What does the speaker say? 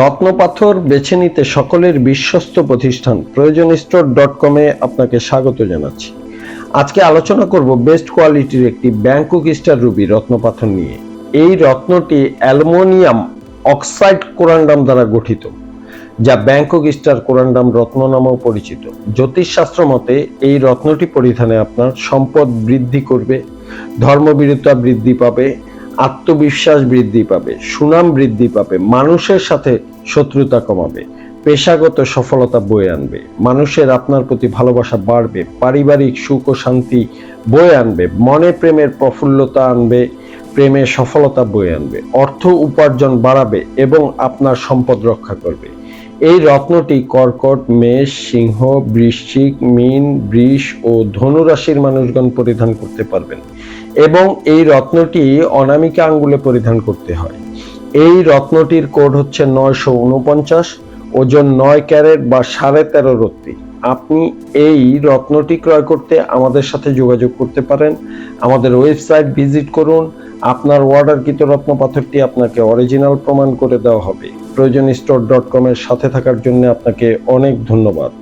রত্নপাথর বেছে নিতে সকলের বিশ্বস্ত প্রতিষ্ঠান প্রয়োজন স্টোর ডট কমে আপনাকে স্বাগত জানাচ্ছি। আজকে আলোচনা করব বেস্ট কোয়ালিটির একটি ব্যাংকক স্টার রুবি রত্নপাথর নিয়ে। এই রত্নটি অ্যালুমিনিয়াম অক্সাইড কোরান্ডাম দ্বারা গঠিত, যা ব্যাংকক স্টার কোরান্ডাম রত্ন নামেও পরিচিত। জ্যোতিষশাস্ত্র মতে এই রত্নটি পরিধানে আপনার সম্পদ বৃদ্ধি করবে, ধর্মবীরতা বৃদ্ধি পাবে আত্মবিশ্বাস বৃদ্ধি পাবে, সুনাম বৃদ্ধি পাবে, মানুষের সাথে শত্রুতা কমাবে, পেশাগত সফলতা বয়ে আনবে, মানুষের আপনার প্রতি ভালোবাসা বাড়বে, পারিবারিক সুখ ও শান্তি বয়ে আনবে, মনে প্রেমের প্রফুল্লতা আনবে প্রেমে সফলতা বয়ে আনবে, অর্থ উপার্জন বাড়াবে এবং আপনার সম্পদ রক্ষা করবে। এই রত্নটি কর্কট, মেষ, সিংহ, বৃশ্চিক, মীন, বৃষ ও ধনু রাশির মানুষগণ পরিধান করতে পারবেন এবং এই রত্নটি অনামিকা আঙ্গুলে পরিধান করতে হয়। এই রত্নটির কোড হচ্ছে নয়শো উনপঞ্চাশ, ওজন নয় ক্যারেট বা সাড়ে তেরো রত্তি। আপনি এই রত্নটি ক্রয় করতে আমাদের সাথে যোগাযোগ করতে পারেন। আমাদের ওয়েবসাইট ভিজিট করুন। আপনার অর্ডারকৃত রত্ন পাথরটি আপনাকে অরিজিনাল প্রমাণ করে দেওয়া হবে। প্রয়োজন স্টোর ডট কমের সাথে থাকার জন্য আপনাকে অনেক ধন্যবাদ।